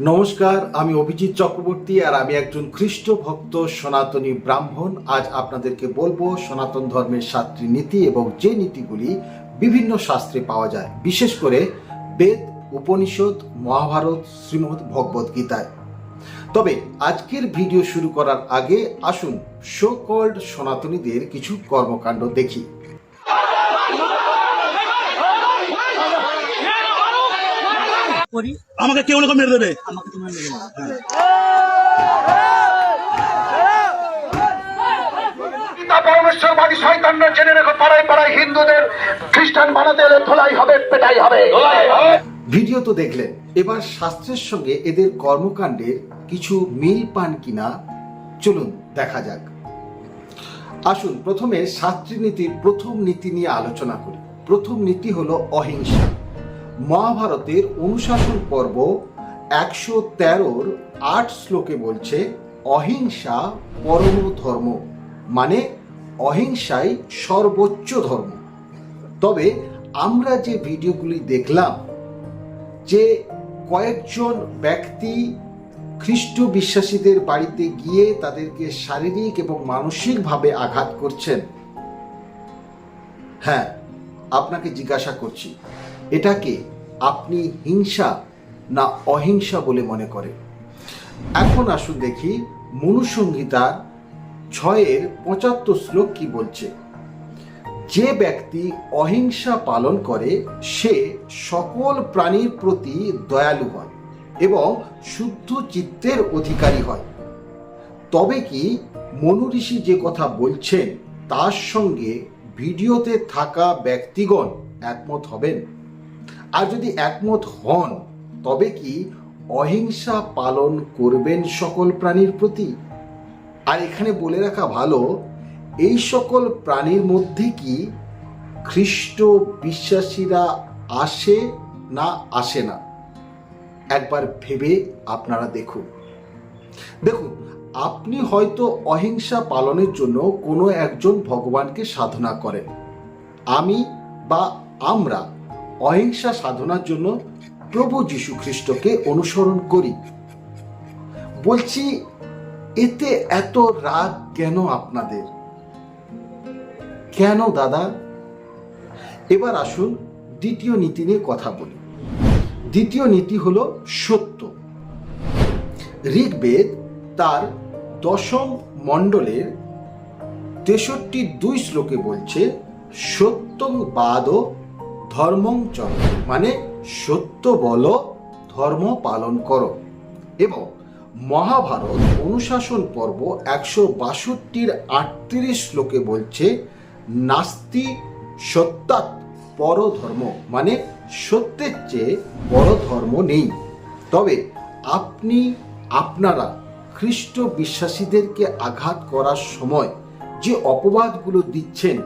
নমস্কার, আমি অভিজিৎ চক্রবর্তী আর আমি একজন খ্রিস্ট ভক্ত, সনাতনী ব্রাহ্মণ। আজ আপনাদেরকে বলব সনাতন ধর্মের সাতটি নীতি এবং যে নীতিগুলি বিভিন্ন শাস্ত্রে পাওয়া যায়। বিশেষ করে বেদ, উপনিষদ, মহাভারত, শ্রীমদ্ ভগবদ গীতায়। তবে আজকের ভিডিও শুরু করার আগে আসুন শো কল্ড সনাতনীদের কিছু কর্মকাণ্ড দেখি। করি। আমাকে কেউ না কেউ মেরে দেবে। আমাকে তোমার মেরে দেবো গীতা পরমেশ্বরবাদী শয়তানরা জেনে রেখো পাড়ায় পাড়ায় হিন্দুদের খ্রিস্টান বানাতে এলে ধোলাই হবে পেটাই হবে। ভিডিও তো দেখলেন এবার শাস্ত্রের সঙ্গে এদের কর্মকাণ্ডের কিছু মিল পান কিনা? চলুন দেখা যাক। আসুন প্রথমে শাস্ত্রী নীতির প্রথম নীতি নিয়ে আলোচনা করি। প্রথম নীতি হলো অহিংসা। মহাভারতের অনুশাসন পর্ব একশো তেরোর আট শ্লোকে বলছে, অহিংসা পরম ধর্ম মানে অহিংসাই সর্বোচ্চ ধর্ম। তবে আমরা যে ভিডিওগুলি দেখলাম, যে কয়েকজন ব্যক্তি খ্রিস্ট বিশ্বাসীদের বাড়িতে গিয়ে তাদেরকে শারীরিক এবং মানসিকভাবে আঘাত করছেন হ্যাঁ আপনাকে জিজ্ঞাসা করছি। এটাকে আপনি হিংসা না অহিংসা বলে মনে করেন এখন আসুন দেখি মনুসংহিতার ছয়ের পঁচাত্তর শ্লোক কি বলছে? যে ব্যক্তি অহিংসা পালন করে, সে সকল প্রাণীর প্রতি দয়ালু হয় এবং শুদ্ধ চিত্তের অধিকারী হয়। তবে কি মনু ঋষি যে কথা বলছেন, তার সঙ্গে ভিডিওতে থাকা ব্যক্তিগণ একমত হবেন? আর যদি একমত হন, তবে কি অহিংসা পালন করবেন সকল প্রাণীর প্রতি? আর এখানে বলে রাখা ভালো, এই সকল প্রাণীর মধ্যে কি খ্রিস্ট বিশ্বাসীরা আসে না আসে না? একবার ভেবে আপনারা দেখুন। দেখুন, আপনি হয়তো অহিংসা পালনের জন্য কোনো একজন ভগবানকে সাধনা করেন। আমি বা আমরা অহিংসা সাধনার জন্য প্রভু যীশু খ্রিস্টকে অনুসরণ করি। বলছি, এতে এত রাগ কেন আপনাদের? কেন দাদা? এবার আসুন দ্বিতীয় নীতি নিয়ে কথা বলি। দ্বিতীয় নীতি হলো সত্য। ঋগ্বেদ তার দশম মণ্ডলের তেষট্টি দুই শ্লোকে বলছে, সত্যং বাদ ধর্মং চর মানে সত্য বলো, ধর্ম পালন করো। এবং মহাভারত অনুশাসন পর্ব একশো বাষট্টির আটত্রিশ শ্লোকে বলছে, নাস্তি সত্যাৎ পর ধর্ম মানে সত্যের চেয়ে বড় ধর্ম নেই। তবে আপনি, আপনারা খ্রিস্ট বিশ্বাসীদেরকে আঘাত করার সময় যে অপবাদগুলো দিচ্ছেন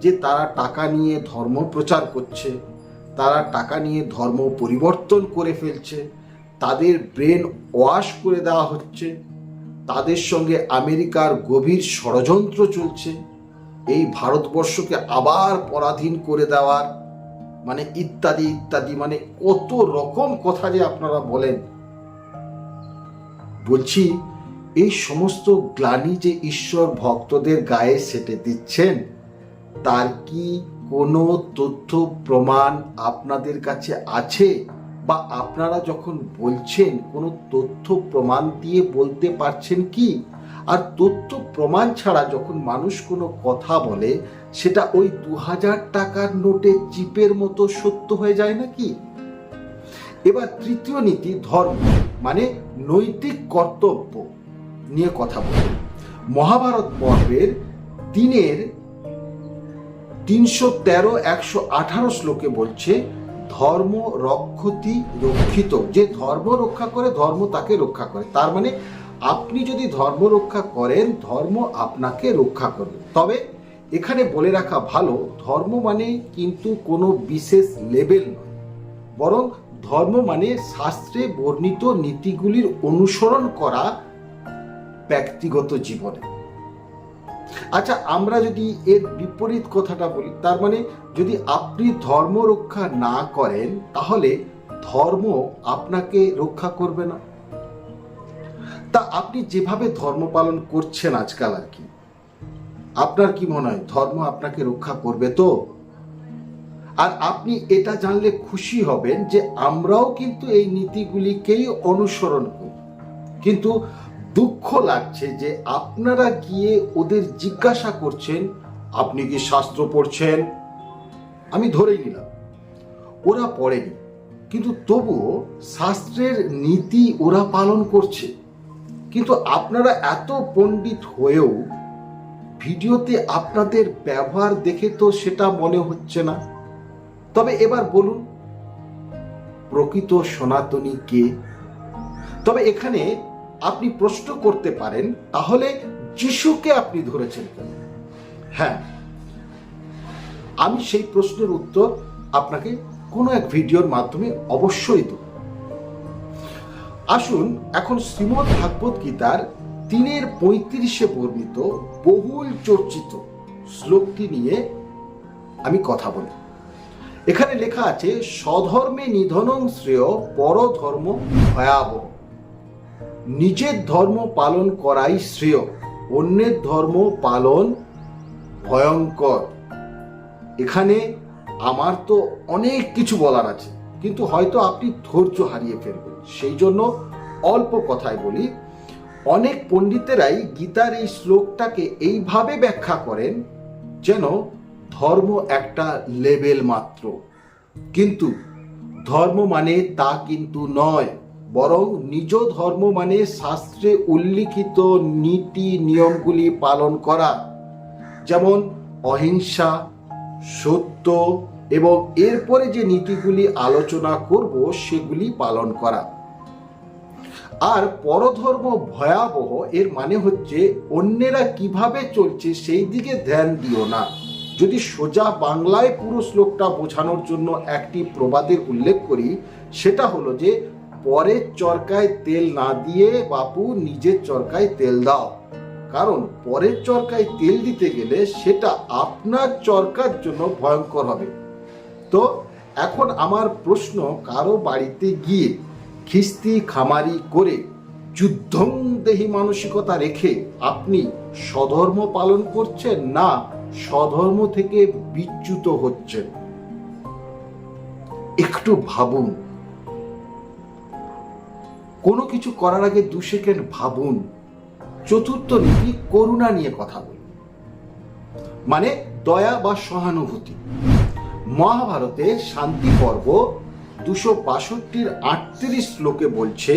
যে তারা টাকা নিয়ে ধর্ম প্রচার করছে, তারা টাকা নিয়ে ধর্ম পরিবর্তন করে ফেলছে, তাদের ব্রেন ওয়াশ করে দেওয়া হচ্ছে, তাদের সঙ্গে আমেরিকার গভীর ষড়যন্ত্র চলছে, এই ভারতবর্ষকে আবার পরাধীন করে দেওয়ার মানে ইত্যাদি ইত্যাদি মানে কত রকম কথা যে আপনারা বলেন। বলছি, এই সমস্ত গ্লানি যে ঈশ্বর ভক্তদের গায়ে সেটে দিচ্ছেন তার কি কোনো তথ্য, প্রমাণ আপনাদের কাছে আছে? বা আপনারা যখন বলছেন, কোনো তথ্য, প্রমাণ দিয়ে বলতে পারছেন কি? আর তথ্য, প্রমাণ ছাড়া যখন মানুষ কোনো কথা বলে, সেটা ওই দু হাজার টাকার নোটে চিপের মতো সত্য হয়ে যায় নাকি? এবার তৃতীয় নীতি, ধর্ম মানে নৈতিক কর্তব্য নিয়ে কথা বলি মহাভারত পর্বের তিনের তিনশো তেরো, একশো আঠারো শ্লোকে বলছে, ধর্ম রক্ষতি রক্ষিত। যে ধর্ম রক্ষা করে, ধর্ম তাকে রক্ষা করে। তার মানে আপনি যদি ধর্ম রক্ষা করেন, ধর্ম আপনাকে রক্ষা করবে। তবে এখানে বলে রাখা ভালো, ধর্ম মানে কিন্তু কোনো বিশেষ লেভেল নয়। বরং ধর্ম মানে শাস্ত্রে বর্ণিত নীতিগুলির অনুসরণ করা ব্যক্তিগত জীবনে। আচ্ছা আমরা যদি এর বিপরীত কথাটা বলি, তার মানে যদি আপনি ধর্ম রক্ষা না করেন, তাহলে ধর্ম আপনাকে রক্ষা করবে না। তা আপনি যেভাবে ধর্ম পালন করছেন আজকাল আর কি, আপনার কি মনে হয়? ধর্ম আপনাকে রক্ষা করবে তো? আর আপনি এটা জানলে খুশি হবেন যে আমরাও কিন্তু এই নীতিগুলিকেই অনুসরণ করি। কিন্তু দুঃখ লাগছে যে আপনারা গিয়ে ওদের জিজ্ঞাসা করছেন, আপনি কি শাস্ত্র পড়ছেন? আমি ধরেই নিলাম, ওরা পড়েনি। কিন্তু তবুও শাস্ত্রের নীতি ওরা পালন করছে। কিন্তু আপনারা এত পণ্ডিত হয়েও ভিডিওতে আপনাদের ব্যবহার দেখে তো সেটা মনে হচ্ছে না। তবে এবার বলুন, প্রকৃত সনাতনী কে? তবে এখানে আপনি প্রশ্ন করতে পারেন, তাহলে যিশুকে আপনি ধরেছেন কেন? হ্যাঁ। আমি সেই প্রশ্নের উত্তর আপনাকে কোনো এক ভিডিওর মাধ্যমে অবশ্যই দেব। আসুন, এখন শ্রীমৎ ভাগবত গীতার তিনের পঁয়ত্রিশে বর্ণিত বহুল চর্চিত শ্লোকটি নিয়ে আমি কথা বলি। এখানে লেখা আছে, স্বধর্মে নিধনং শ্রেয় পরধর্ম ভয়াবহ। নিজের ধর্ম পালন করাই শ্রেয়, অন্যের ধর্ম পালন ভয়ঙ্কর। এখানে আমার তো অনেক কিছু বলার আছে, কিন্তু হয়তো আপনি ধৈর্য হারিয়ে ফেলবেন। সেই জন্য অল্প কথায় বলি। অনেক পণ্ডিতেরাই গীতার এই শ্লোকটাকে এইভাবে ব্যাখ্যা করেন যেন ধর্ম একটা লেবেল মাত্র। কিন্তু ধর্ম মানে তা কিন্তু নয়। বরং নিজ ধর্ম মানে শাস্ত্রে উল্লিখিত নীতি নিয়মগুলি পালন করা, যেমন অহিংসা, সত্য এবং এরপরে যে নীতিগুলি আলোচনা করব সেগুলি পালন করা। আর পরধর্ম ভয়াবহ, এর মানে হচ্ছে অন্যেরা কীভাবে চলছে সেই দিকে ধ্যান দিও না। যদি সোজা বাংলায় পুরো শ্লোকটা বোঝানোর জন্য একটি প্রবাদের উল্লেখ করি, সেটা হলো যে পরের চরকায় তেল না দিয়ে বাপু নিজের চরকায় তেল দাও। কারণ পরের চরকায় তেল দিতে গেলে সেটা আপনার চরকার জন্য ভয়ঙ্কর হবে। তো এখন আমার প্রশ্ন, কারও বাড়িতে গিয়ে খিস্তি খামারি করে যুদ্ধং দেহি মানসিকতা রেখে আপনি স্বধর্ম পালন করছেন না স্বধর্ম থেকে বিচ্যুত হচ্ছেন? একটু ভাবুন। কোনো কিছু করার আগে দু সেকেন্ড ভাবুন। চতুর্থ নীতি করুণা নিয়ে কথা বলি মানে দয়া বা সহানুভূতি। মহাভারতে শান্তি পর্ব দুশো বাষট্টির আটত্রিশ শ্লোকে বলছে,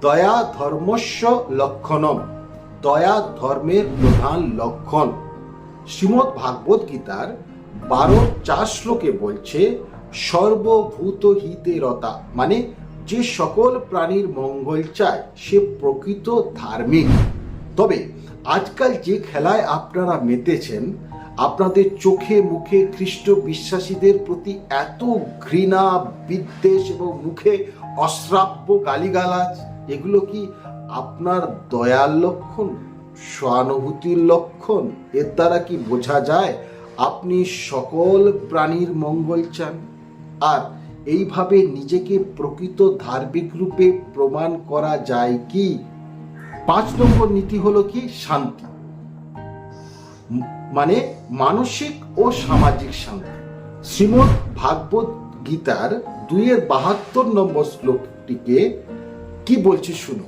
দয়া ধর্মস্য লক্ষণম, দয়া ধর্মের প্রধান লক্ষণ। শ্রীমৎ ভাগবত গীতার বারো চার শ্লোকে বলছে সর্বভূত হিতে রতা মানে যে সকল প্রাণীর মঙ্গল চায়, সে প্রকৃত ধার্মিক। তবে আজকাল যে খেলায় আপনারা মেতেছেন, আপনাদের চোখে মুখে খ্রিস্ট বিশ্বাসীদের প্রতি এত ঘৃণা, বিদ্বেষ এবং মুখে অশ্রাব্য গালিগালাজ, এগুলো কি আপনার দয়ার লক্ষণ, সহানুভূতির লক্ষণ? এর দ্বারা কি বোঝা যায় আপনি সকল প্রাণীর মঙ্গল চান? আর এইভাবে নিজেকে প্রকৃত ধার্মিক রূপে প্রমাণ করা যায় কি? পাঁচ নম্বর নীতি হলো কি? শান্তি। মানে মানসিক ও সামাজিক শান্তি। শ্রীমৎ ভাগবত গীতার দুইয়ের বাহাত্তর নম্বর শ্লোকটিকে কি বলছে শুনো?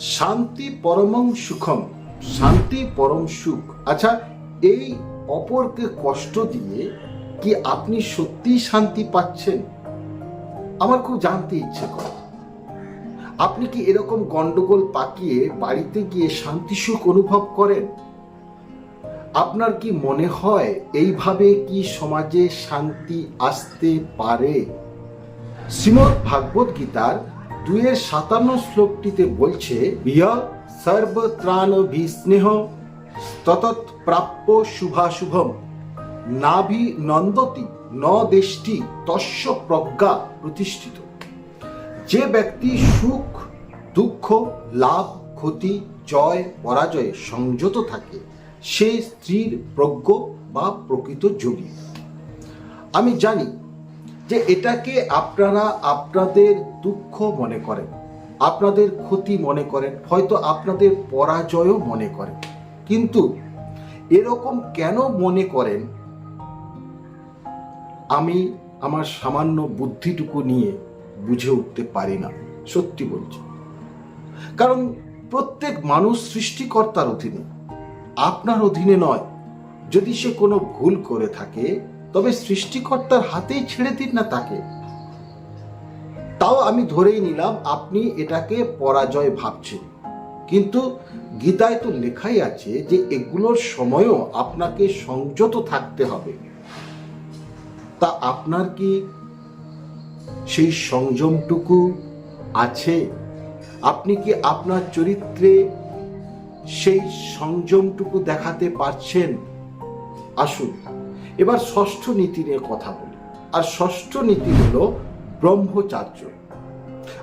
শান্তি পরমং সুখম, শান্তি পরম সুখ। আচ্ছা এই অপরকে কষ্ট দিয়ে কি আপনি সত্যিই শান্তি পাচ্ছেন? আমার খুব জানতে ইচ্ছে করে। আপনি কি এরকম গন্ডগোল পাকিয়ে বাড়িতে গিয়ে শান্তি সুখ অনুভব করেন? আপনার কি মনে হয় এইভাবে কি সমাজে শান্তি আসতে পারে? শ্রীমৎ ভাগবত গীতার দুয়ের সাতান্ন শ্লোকটিতে বলছে, বিয় সর্বত্রাণ বিস্নেহ ততৎ প্রাপ্য শুভাশুভম। নাভি নন্দতি ন দেশটি তস্য প্রজ্ঞা প্রতিষ্ঠিত। যে ব্যক্তি সুখ, দুঃখ, লাভ, ক্ষতি, জয়, পরাজয়ে সংযত থাকে, সে স্ত্রীর প্রজ্ঞ বা প্রকৃত যোগী। আমি জানি যে এটাকে আপনারা আপনাদের দুঃখ মনে করেন, আপনাদের ক্ষতি মনে করেন, হয়তো আপনাদের পরাজয়ও মনে করেন। কিন্তু এরকম কেন মনে করেন আমি আমার সামান্য বুদ্ধিটুকু নিয়ে বুঝে উঠতে পারি না, সত্যি বলছি। কারণ প্রত্যেক মানুষ সৃষ্টিকর্তার অধীনে, আপনার অধীনে নয়। যদি সে কোনো ভুল করে থাকে, তবে সৃষ্টিকর্তার হাতেই ছেড়ে দিন না তাকে। তাও আমি ধরেই নিলাম, আপনি এটাকে পরাজয় ভাবছেন। কিন্তু গীতায় তো লেখাই আছে যে এগুলোর সময়ও আপনাকে সংযত থাকতে হবে। তা আপনার কি সেই সংযমটুকু আছে? আপনি কি আপনার চরিত্রে সেই সংযমটুকু দেখাতে পারছেন? আসুন, এবার ষষ্ঠ নীতি নিয়ে কথা বলি। আর ষষ্ঠ নীতি হলো ব্রহ্মচার্য।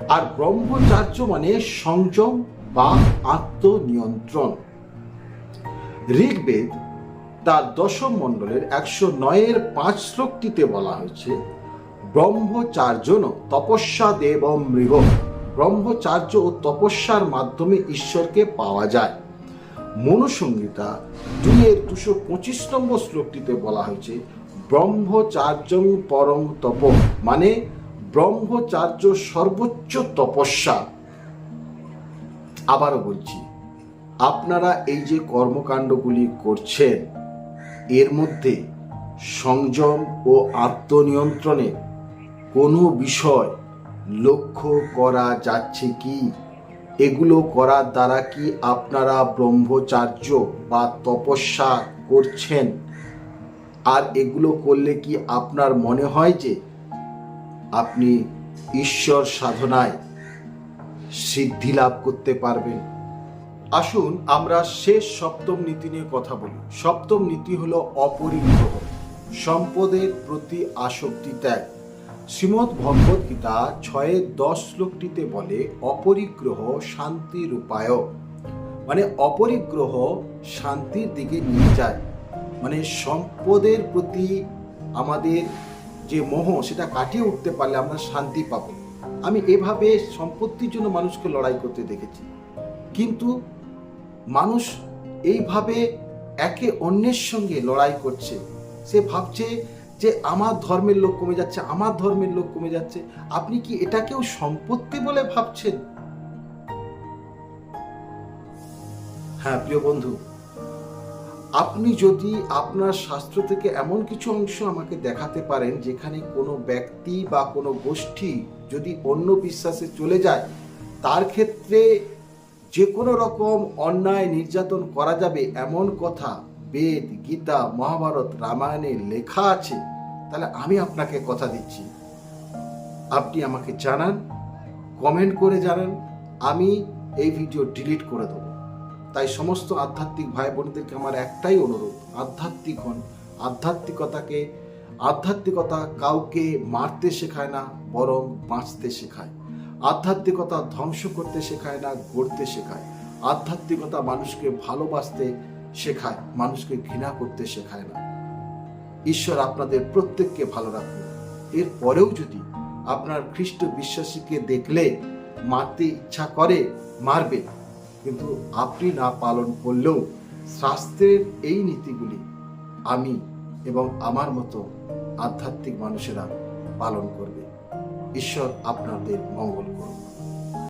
আর ব্রহ্মচার্য মানে সংযম বা আত্মনিয়ন্ত্রণ। ঋগ্বেদ তার দশম মণ্ডলের একশো নয়ের পাঁচ শ্লোকটিতে বলা হয়েছে, ব্রহ্মচার্যন তপস্যা দেব মৃগ ব্রহ্মচার্য ও তপস্যার মাধ্যমে ঈশ্বরকে পাওয়া যায়। মনুসংহিতা দুইয়ের দুশো পঁচিশ নম্বর শ্লোকটিতে বলা হয়েছে, ব্রহ্মচার্য পরম তপ। মানে ব্রহ্মচার্য সর্বোচ্চ তপস্যা। আবারও বলছি, আপনারা এই যে কর্মকাণ্ডগুলি করছেন এর মধ্যে সংযম ও আত্মনিয়ন্ত্রণে কোনো বিষয় লক্ষ্য করা যাচ্ছে কি? এগুলো করার দ্বারা কি আপনারা ব্রহ্মচার্য বা তপস্যা করছেন? আর এগুলো করলে কি আপনার মনে হয় যে আপনি ঈশ্বর সাধনায় সিদ্ধি লাভ করতে পারবেন? আসুন আমরা শেষ সপ্তম নীতি নিয়ে কথা বলি। সপ্তম নীতি হলো অপরিগ্রহ সম্পদের প্রতি আসক্তি ত্যাগ। শ্রীমৎ ভগবত গীতা ছয়ের দশ শ্লোকটিতে বলে, অপরিগ্রহ শান্তির উপায়। মানে অপরিগ্রহ শান্তির দিকে নিয়ে যায়। মানে সম্পদের প্রতি আমাদের যে মোহ, সেটা কাটিয়ে উঠতে পারলে আমরা শান্তি পাব। আমি এভাবে সম্পত্তির জন্য মানুষকে লড়াই করতে দেখেছি। কিন্তু মানুষ এইভাবে একে অন্যের সঙ্গে লড়াই করছে। সে ভাবছে যে আমার ধর্মের লোক কমে যাচ্ছে, আমার ধর্মের লোক কমে যাচ্ছে। আপনি কি এটাকেও সম্পত্তি বলে ভাবছেন? হ্যাঁ প্রিয় বন্ধু, আপনি যদি আপনার শাস্ত্র থেকে এমন কিছু অংশ আমাকে দেখাতে পারেন যেখানে কোনো ব্যক্তি বা কোনো গোষ্ঠী যদি অন্য বিশ্বাসে চলে যায়, তার ক্ষেত্রে যে কোনো রকম অন্যায় নির্যাতন করা যাবে, এমন কথা বেদ, গীতা, মহাভারত, রামায়ণে লেখা আছে। তাহলে আমি আপনাকে কথা দিচ্ছি। আপনি আমাকে জানান কমেন্ট করে জানান, আমি এই ভিডিও ডিলিট করে দেবো। তাই সমস্ত আধ্যাত্মিক ভাই বোনদেরকে আমার একটাই অনুরোধ, আধ্যাত্মিক হন। আধ্যাত্মিকতাকে, আধ্যাত্মিকতা কাউকে মারতে শেখায় না, বরং বাঁচতে শেখায়। আধ্যাত্মিকতা ধ্বংস করতে শেখায় না, গড়তে শেখায়। আধ্যাত্মিকতা মানুষকে ভালোবাসতে শেখায়, মানুষকে ঘৃণা করতে শেখায় না। ঈশ্বর আপনাদের প্রত্যেককে ভালো রাখুন। এর পরেও যদি আপনার খ্রিস্ট বিশ্বাসীকে দেখলে, মারতে ইচ্ছা করে, মারবে। কিন্তু আপনি না পালন করলেও শাস্ত্রের এই নীতিগুলি আমি এবং আমার মতো আধ্যাত্মিক মানুষেরা পালন করবে। ঈশ্বর আপনাদের মঙ্গল করুন।